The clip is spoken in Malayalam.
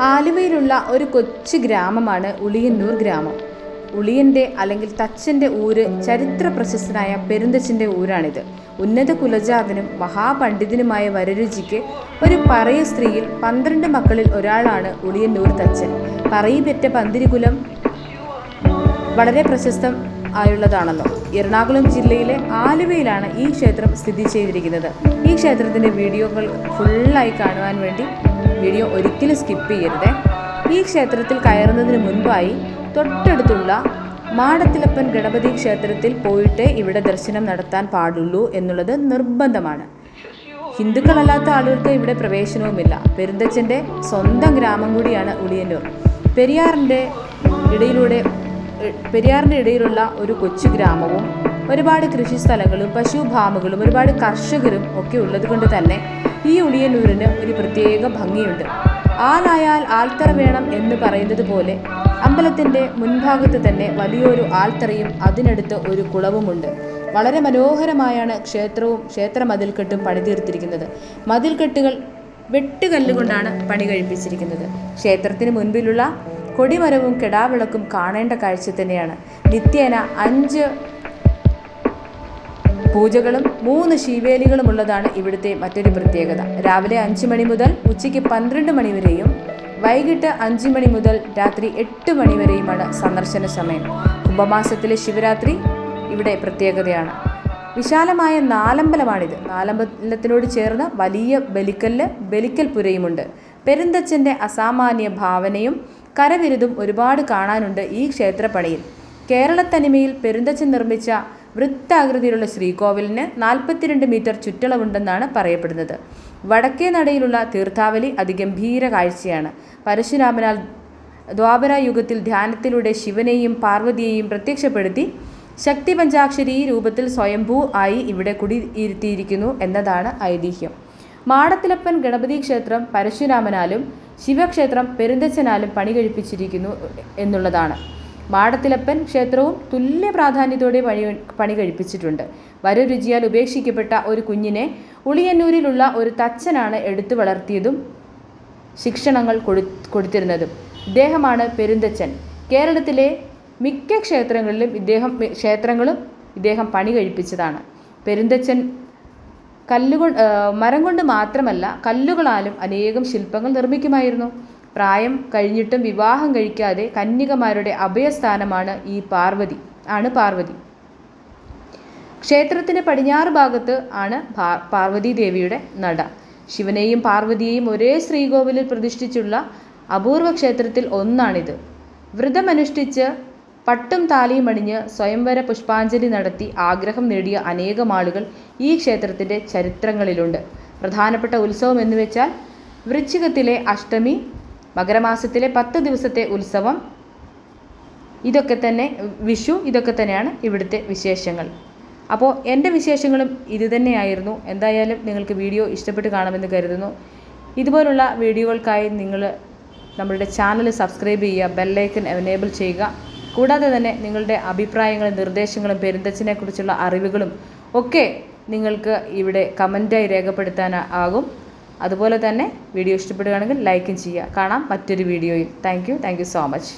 ആലുവയിലുള്ള ഒരു കൊച്ചു ഗ്രാമമാണ് ഉളിയന്നൂർ ഗ്രാമം. ഉളിയന്റെ അല്ലെങ്കിൽ തച്ചന്റെ ഊര് ചരിത്ര പ്രശസ്തനായ പെരുന്തച്ചന്റെ ഊരാണിത്. ഉന്നത കുലജാതനും മഹാപണ്ഡിതനുമായ വരരുചിക്ക് ഒരു പറയ സ്ത്രീയിൽ പന്ത്രണ്ട് മക്കളിൽ ഒരാളാണ് ഉളിയന്നൂർ തച്ചൻ. പറയിപെറ്റ പന്തിരികുലം വളരെ പ്രശസ്തം ആയുള്ളതാണല്ലോ എറണാകുളം ജില്ലയിലെ ആലുവയിലാണ് ഈ ക്ഷേത്രം സ്ഥിതി ചെയ്തിരിക്കുന്നത്. ഈ ക്ഷേത്രത്തിന്റെ വീഡിയോകൾ ഫുള്ളായി കാണുവാൻ വേണ്ടി വീഡിയോ ഒരിക്കലും സ്കിപ്പ് ചെയ്യരുത്. ഈ ക്ഷേത്രത്തിൽ കയറുന്നതിന് മുൻപായി തൊട്ടടുത്തുള്ള മാടത്തിലപ്പൻ ഗണപതി ക്ഷേത്രത്തിൽ പോയിട്ട് ഇവിടെ ദർശനം നടത്താൻ പാടുള്ളൂ എന്നുള്ളത് നിർബന്ധമാണ്. ഹിന്ദുക്കളല്ലാത്ത ആളുകൾക്ക് ഇവിടെ പ്രവേശനവുമില്ല. പെരുന്തച്ഛന്റെ സ്വന്തം ഗ്രാമം കൂടിയാണ് ഉളിയന്നൂർ. പെരിയാറിന്റെ ഇടയിലൂടെ പെരിയാറിന്റെ ഇടയിലുള്ള ഒരു കൊച്ചു ഗ്രാമവും ഒരുപാട് കൃഷി സ്ഥലങ്ങളും പശുഫാമുകളും ഒരുപാട് കർഷകരും ഒക്കെ ഉള്ളത് കൊണ്ട് തന്നെ ഈ ഉളിയന്നൂരിന് ഒരു പ്രത്യേക ഭംഗിയുണ്ട്. ആലായാൽ ആൽത്തറ വേണം എന്ന് പറയുന്നത് പോലെ അമ്പലത്തിന്റെ മുൻഭാഗത്ത് തന്നെ വലിയൊരു ആൽത്തറയും അതിനടുത്ത് ഒരു കുളവുമുണ്ട്. വളരെ മനോഹരമായാണ് ക്ഷേത്രവും ക്ഷേത്ര മതിൽക്കെട്ടും പണിതീർത്തിരിക്കുന്നത്. മതിൽക്കെട്ടുകൾ വെട്ടുകല്ലുകൊണ്ടാണ് പണി കഴിപ്പിച്ചിരിക്കുന്നത്. ക്ഷേത്രത്തിന് മുൻപിലുള്ള കൊടിമരവും കിടാവിളക്കും കാണേണ്ട കാഴ്ച തന്നെയാണ്. നിത്യേന അഞ്ച് പൂജകളും മൂന്ന് ശിവേലികളും ഉള്ളതാണ് ഇവിടുത്തെ മറ്റൊരു പ്രത്യേകത. രാവിലെ അഞ്ച് മണി മുതൽ ഉച്ചയ്ക്ക് പന്ത്രണ്ട് മണി വരെയും വൈകിട്ട് അഞ്ച് മണി മുതൽ രാത്രി എട്ട് മണി വരെയുമാണ് സന്ദർശന സമയം. കുംഭമാസത്തിലെ ശിവരാത്രി ഇവിടെ പ്രത്യേകതയാണ്. വിശാലമായ നാലമ്പലമാണിത്. നാലമ്പലത്തിനോട് ചേർന്ന വലിയ ബലിക്കല്ല് ബലിക്കൽ പുരയുമുണ്ട്. പെരുന്തച്ഛന്റെ അസാമാന്യ ഭാവനയും കരവിരുതും ഒരുപാട് കാണാനുണ്ട് ഈ ക്ഷേത്രപ്പണിയിൽ. കേരളത്തനിമയിൽ പെരുന്തച്ചൻ നിർമ്മിച്ച വൃത്താകൃതിയിലുള്ള ശ്രീകോവിലിന് നാൽപ്പത്തിരണ്ട് മീറ്റർ ചുറ്റളവുണ്ടെന്നാണ് പറയപ്പെടുന്നത്. വടക്കേ നടയിലുള്ള തീർത്ഥാവലി അതിഗംഭീര കാഴ്ചയാണ്. പരശുരാമനാൽ ദ്വാപര യുഗത്തിൽ ധ്യാനത്തിലൂടെ ശിവനെയും പാർവതിയെയും പ്രത്യക്ഷപ്പെടുത്തി ശക്തി പഞ്ചാക്ഷരി രൂപത്തിൽ സ്വയംഭൂ ആയി ഇവിടെ കുടിയിരുത്തിയിരിക്കുന്നു എന്നതാണ് ഐതിഹ്യം. മാടത്തിലപ്പൻ ഗണപതി ക്ഷേത്രം പരശുരാമനാലും ശിവക്ഷേത്രം പെരുന്തച്ചനാലും പണി കഴിപ്പിച്ചിരിക്കുന്നു എന്നുള്ളതാണ്. മാടത്തിലപ്പൻ ക്ഷേത്രവും തുല്യ പ്രാധാന്യത്തോടെ പണി പണി കഴിപ്പിച്ചിട്ടുണ്ട് വരരുചിയാൽ ഉപേക്ഷിക്കപ്പെട്ട ഒരു കുഞ്ഞിനെ ഉളിയന്നൂരിലുള്ള ഒരു തച്ചനാണ് എടുത്തു വളർത്തിയതും ശിക്ഷണങ്ങൾ കൊടു കൊടുത്തിരുന്നതും. ഇദ്ദേഹമാണ് പെരുന്തച്ചൻ. കേരളത്തിലെ മിക്ക ക്ഷേത്രങ്ങളിലും ഇദ്ദേഹം ക്ഷേത്രങ്ങളും ഇദ്ദേഹം പണി കഴിപ്പിച്ചതാണ് പെരുന്തച്ചൻ കല്ലുകൊണ്ട് മരം കൊണ്ട് മാത്രമല്ല കല്ലുകളാലും അനേകം ശില്പങ്ങൾ നിർമ്മിക്കുമായിരുന്നു. പ്രായം കഴിഞ്ഞിട്ടും വിവാഹം കഴിക്കാതെ കന്യകമാരുടെ അഭയസ്ഥാനമാണ് ഈ പാർവതി ആണ് പാർവതി. ക്ഷേത്രത്തിന് പടിഞ്ഞാറ് ഭാഗത്ത് ആണ് പാർവതി ദേവിയുടെ നട. ശിവനെയും പാർവതിയെയും ഒരേ ശ്രീകോവിലിൽ പ്രതിഷ്ഠിച്ചുള്ള അപൂർവ ക്ഷേത്രത്തിൽ ഒന്നാണിത്. വ്രതമനുഷ്ഠിച്ച് പട്ടും താലിയും അണിഞ്ഞ് സ്വയംവര പുഷ്പാഞ്ജലി നടത്തി ആഗ്രഹം നേടിയ അനേകം ആളുകൾ ഈ ക്ഷേത്രത്തിന്റെ ചരിത്രങ്ങളിലുണ്ട്. പ്രധാനപ്പെട്ട ഉത്സവം എന്ന് വെച്ചാൽ വൃശ്ചികത്തിലെ അഷ്ടമി മകരമാസത്തിലെ പത്ത് ദിവസത്തെ ഉത്സവം. ഇതൊക്കെ തന്നെ വിഷു ഇതൊക്കെ തന്നെയാണ് ഇവിടുത്തെ വിശേഷങ്ങൾ. അപ്പോൾ എന്റെ വിശേഷങ്ങളും ഇതുതന്നെയായിരുന്നു എന്തായാലും നിങ്ങൾക്ക് വീഡിയോ ഇഷ്ടപ്പെട്ട് കാണുമെന്ന് കരുതുന്നു. ഇതുപോലുള്ള വീഡിയോകൾക്കായി നിങ്ങൾ നമ്മളുടെ ചാനൽ സബ്സ്ക്രൈബ് ചെയ്യുക ബെല്ലൈക്കൻ എനേബിൾ ചെയ്യുക. കൂടാതെ തന്നെ നിങ്ങളുടെ അഭിപ്രായങ്ങളും നിർദ്ദേശങ്ങളും പെരുന്തച്ചനെക്കുറിച്ചുള്ള അറിവുകളും ഒക്കെ നിങ്ങൾക്ക് ഇവിടെ കമന്റായി രേഖപ്പെടുത്താൻ ആകും. അതുപോലെ തന്നെ വീഡിയോ ഇഷ്ടപ്പെടുകയാണെങ്കിൽ ലൈക്കും ചെയ്യുക. കാണാം മറ്റൊരു വീഡിയോയിൽ. Thank you so much.